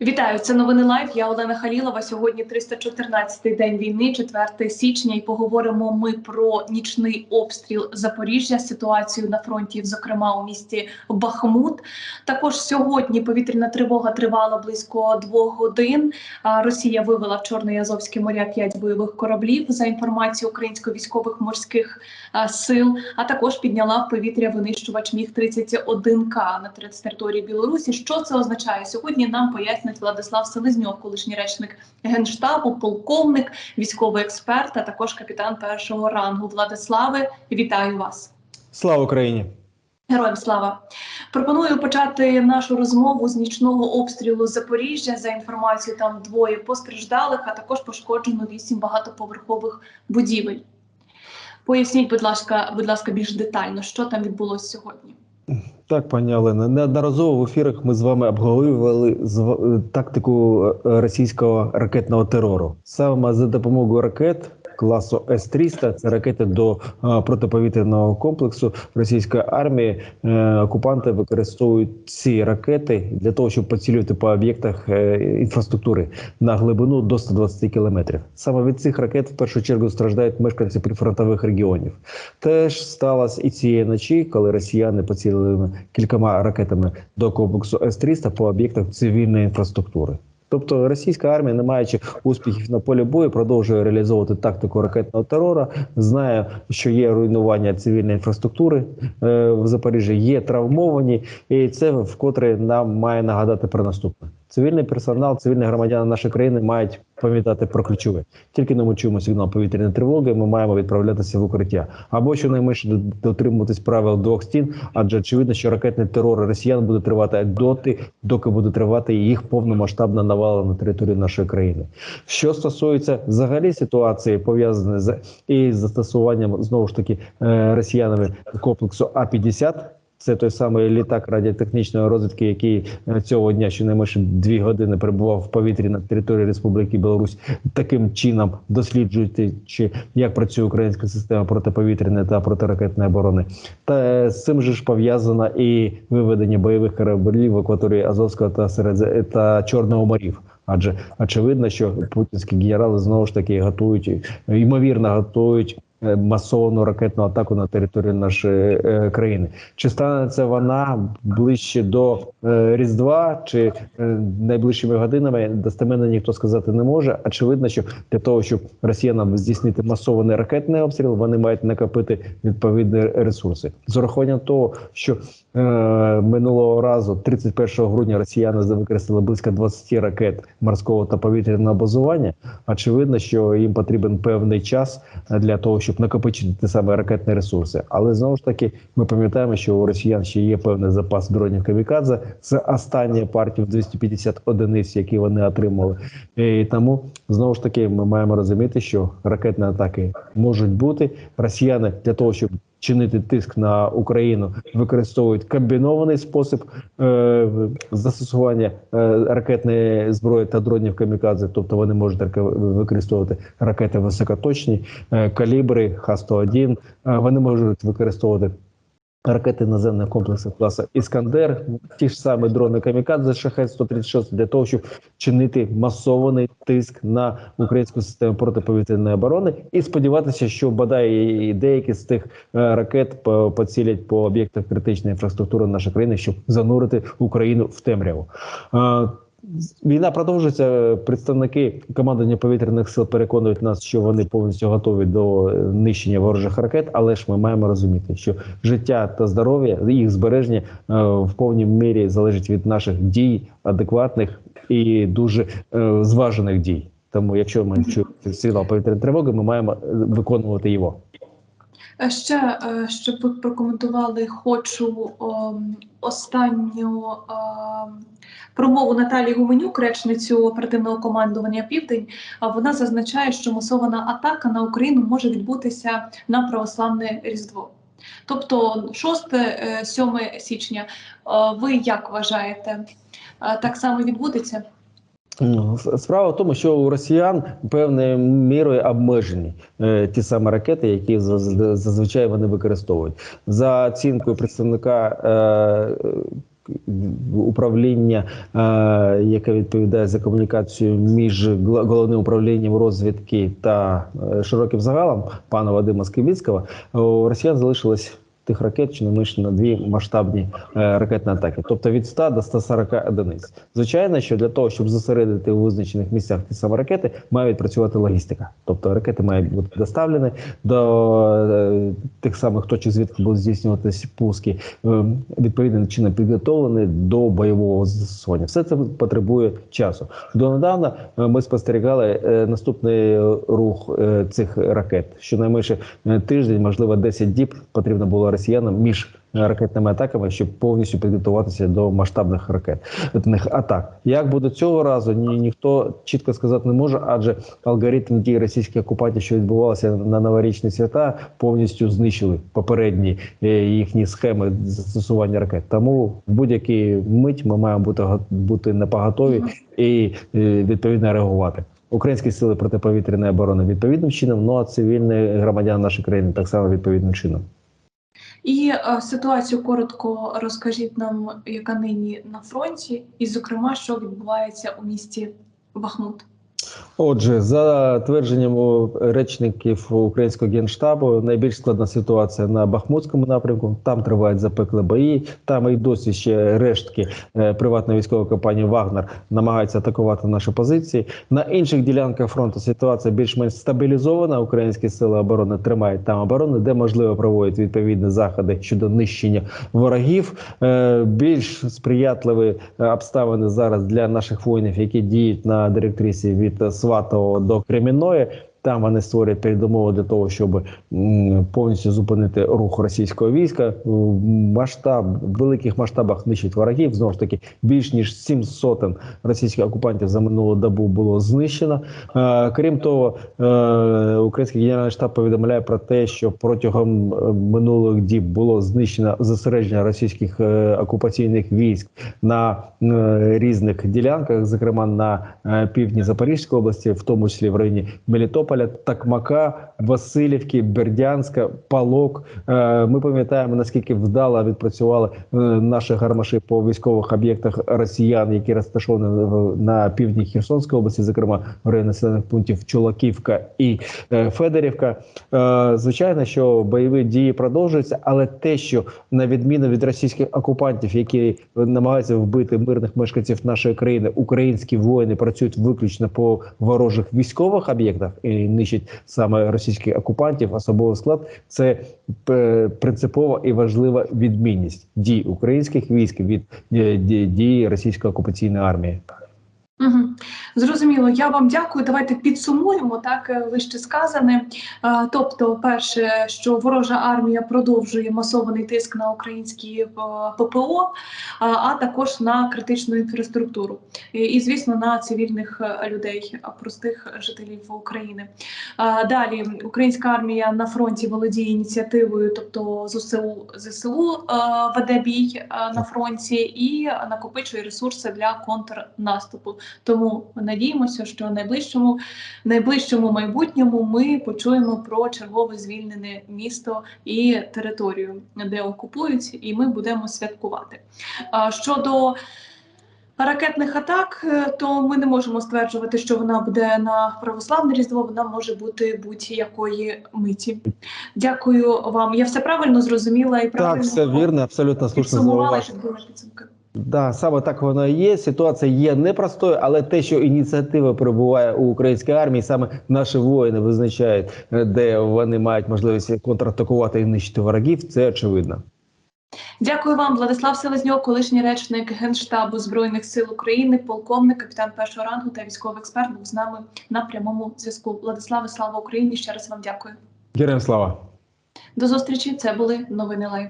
Вітаю, це новини Лайв. Я Олена Халілова. Сьогодні 314-й день війни, 4 січня. І поговоримо ми про нічний обстріл Запоріжжя, ситуацію на фронті, зокрема у місті Бахмут. Також сьогодні повітряна тривога тривала близько двох годин. Росія вивела в Чорне Азовське моря п'ять бойових кораблів за інформацією українсько-військових морських сил. А також підняла в повітря винищувач міг 31 к на території Білорусі. Що це означає? Сьогодні нам пояснює пояснить Владислав Селезньов, колишній речник генштабу, полковник, військовий експерт, а також капітан першого рангу. Владиславе, вітаю вас! Слава Україні! Героям слава! Пропоную почати нашу розмову з нічного обстрілу Запоріжжя. За інформацією, там двоє постраждалих, а також пошкоджено вісім багатоповерхових будівель. Поясніть, будь ласка, будь ласка, більш детально, що там відбулося сьогодні. Так, пані Олена, неодноразово в ефірах ми з вами обговорювали тактику е, російського ракетного терору. Саме за допомогою ракет класу С-300, це ракети до протиповітряного комплексу російської армії. Е, окупанти використовують ці ракети для того, щоб поцілювати по об'єктах е, інфраструктури на глибину до 120 кілометрів. Саме від цих ракет в першу чергу страждають мешканці прифронтових регіонів. Теж сталося і цієї ночі, коли росіяни поцілили кількома ракетами до комплексу С-300 по об'єктах цивільної інфраструктури. Тобто російська армія, не маючи успіхів на полі бою, продовжує реалізовувати тактику ракетного терору. Знає, що є руйнування цивільної інфраструктури е, в Запоріжжі, є травмовані, і це вкотре нам має нагадати про наступне. Цивільний персонал, цивільні громадяни нашої країни мають пам'ятати про ключове. Тільки не ми чуємо сигнал повітряної тривоги. Ми маємо відправлятися в укриття або щонайменше дотримуватись правил двох стін, адже очевидно, що ракетний терор росіян буде тривати доти, доки буде тривати їх повномасштабна навала на територію нашої країни. Що стосується взагалі ситуації, пов'язаної з із застосуванням знову ж таки е, росіянами комплексу А 50 це той самий літак радіотехнічної розвідки, який е, цього дня щонайменше дві години перебував в повітрі на території Республіки Білорусь, таким чином досліджуючи, як працює українська система протиповітряної та протиракетної оборони. Та е, з цим же ж пов'язано і виведення бойових кораблів в акваторії Азовського та серед та Чорного морів. Адже очевидно, що путінські генерали знову ж таки готують ймовірно готують Е, масовану ракетну атаку на територію нашої е, країни. Чи стане це вона ближче до е, Різдва чи е, найближчими годинами? Достеменно ніхто сказати не може. Очевидно, що для того, щоб росіянам здійснити масований ракетний обстріл, вони мають накопити відповідні ресурси з урахуванням того, що е, минулого разу, 31 грудня, росіяни використали близько 20 ракет морського та повітряного базування. Очевидно, що їм потрібен певний час для того, щоб накопичити ті саме ракетні ресурси. Але знову ж таки, ми пам'ятаємо, що у росіян ще є певний запас дронів камікадзе. Це остання партія в 250 одиниць, які вони отримали. І тому знову ж таки ми маємо розуміти, що ракетні атаки можуть бути. Росіяни для того, щоб чинити тиск на Україну, використовують комбінований спосіб е, застосування е, ракетної зброї та дронів камікадзе. Тобто вони можуть використовувати ракети високоточні, е, калібри Х-101, е, Вони можуть використовувати Ракети наземних комплексів класу Іскандер, ті ж самі дрони Камікадзе шахет 136 для того, щоб чинити масований тиск на українську систему протиповітряної оборони, і сподіватися, що бодай деякі з тих е, ракет поцілять по об'єктах критичної інфраструктури нашої країни, щоб занурити Україну в темряву. Е, Війна продовжується. Представники командування повітряних сил переконують нас, що вони повністю готові до нищення ворожих ракет. Але ж ми маємо розуміти, що життя та здоров'я їх збереження е, в повній мірі залежить від наших дій, адекватних і дуже е, зважених дій. Тому, якщо ми чуємо сигнал повітряної тривоги, ми маємо виконувати його. Ще щоб ви прокоментували, хочу останню промову Наталії Гуменюк, речницю оперативного командування Південь. Вона зазначає, що масована атака на Україну може відбутися на православне різдво. Тобто 6-7 січня. Ви як вважаєте, так само відбудеться? Ну, справа в тому, що у росіян певною мірою обмежені е, ті самі ракети, які зазвичай вони використовують за оцінкою представника. Е, управління, е, яке відповідає за комунікацію між головним управлінням розвідки та широким загалом пана Вадима Скибіцького, у росіян залишилось тих ракет, чи не менше на дві масштабні е, ракетні атаки, тобто від 100 до 140 одиниць. Звичайно, що для того, щоб зосередити у визначених місцях ті самі ракети, має відпрацювати логістика. Тобто ракети мають бути доставлені до е, тих самих точок, звідки будуть здійснюватися пуски, е, відповідним чином підготовлені до бойового застосування. Все це потребує часу. Донедавна ми спостерігали наступний рух цих ракет. Щонайменше тиждень, можливо, 10 діб потрібно було росіянам між е, ракетними атаками, щоб повністю підготуватися до масштабних ракетних атак. Як буде цього разу, ні, ніхто чітко сказати не може, адже алгоритм дій російських окупантів, що відбувалося на новорічні свята, повністю знищили попередні е, їхні схеми застосування ракет. Тому в будь-який мить ми маємо бути бути на поготові і е, відповідно реагувати. Українські сили протиповітряної оборони відповідним чином, ну а цивільні громадяни нашої країни так само відповідним чином. І е, ситуацію коротко розкажіть нам, яка нині на фронті, і, зокрема, що відбувається у місті Бахмут. Отже, за твердженням речників українського генштабу, найбільш складна ситуація на Бахмутському напрямку. Там тривають запекли бої. Там і досі ще рештки е, приватної військової компанії Вагнер намагаються атакувати наші позиції. На інших ділянках фронту ситуація більш-менш стабілізована. Українські сили оборони тримають там оборону, де можливо проводять відповідні заходи щодо нищення ворогів. Е, Більш сприятливі е, обставини зараз для наших воїнів, які діють на директрисі від Сватого до Кремінної. Там вони створюють передумови для того, щоб повністю зупинити рух російського війська. Масштаб в великих масштабах нищить ворогів. Знову ж таки, більш ніж сім сотень російських окупантів за минулу добу було знищено. Е, крім того, е, український генеральний штаб повідомляє про те, що протягом е, минулих діб було знищено зосередження російських окупаційних військ на різних ділянках, зокрема на півдні Запорізької області, в тому числі в районі Мелітополя, Такмака, Васильівки, Бердянська, Палок. Е, Ми пам'ятаємо наскільки вдало відпрацювали е, наші гармаші по військових об'єктах росіян, які розташовані на півдні Херсонської області, зокрема в районі населених пунктів Чулаківка і е, Федорівка. Звичайно, що бойові дії продовжуються, але те, що на відміну від російських окупантів, які намагаються вбити мирних мешканців нашої країни, українські воїни працюють виключно по ворожих військових об'єктах і нищать саме російських окупантів, особовий склад. Це е, принципова і важлива відмінність дій українських військ від е, дії російської окупаційної армії. Угу. Зрозуміло, я вам дякую. Давайте підсумуємо так е, вище сказане. Е, Тобто, перше, що ворожа армія продовжує масований тиск на українські е, ППО, а- також на критичну інфраструктуру, і, звісно, на цивільних людей, простих жителів України. Далі українська армія на фронті володіє ініціативою, тобто ЗСУ ЗСУ веде бій на фронті і накопичує ресурси для контрнаступу. Тому надіємося, що в найближчому найближчому майбутньому ми почуємо про чергове звільнене місто і територію, де окупують, і ми будемо святкувати. Щодо ракетних атак, е, то ми не можемо стверджувати, що вона буде на православне різдво. Вона може бути будь-якої миті. Дякую вам. Я все правильно зрозуміла і правильно Так, все вірно, абсолютно слушно підсумувала підсумки. Да, саме так воно і є. Ситуація є непростою, але те, що ініціатива перебуває у українській армії, саме наші воїни визначають, е, де вони мають можливість контратакувати і нищити ворогів. Це очевидно. Дякую вам, Владислав Селезньов, колишній речник Генштабу Збройних сил України, полковник, капітан першого рангу та військовий експерт був з нами на прямому зв'язку. Владиславе, слава Україні! Ще раз вам дякую. Героям слава! До зустрічі. Це були новини Лайв.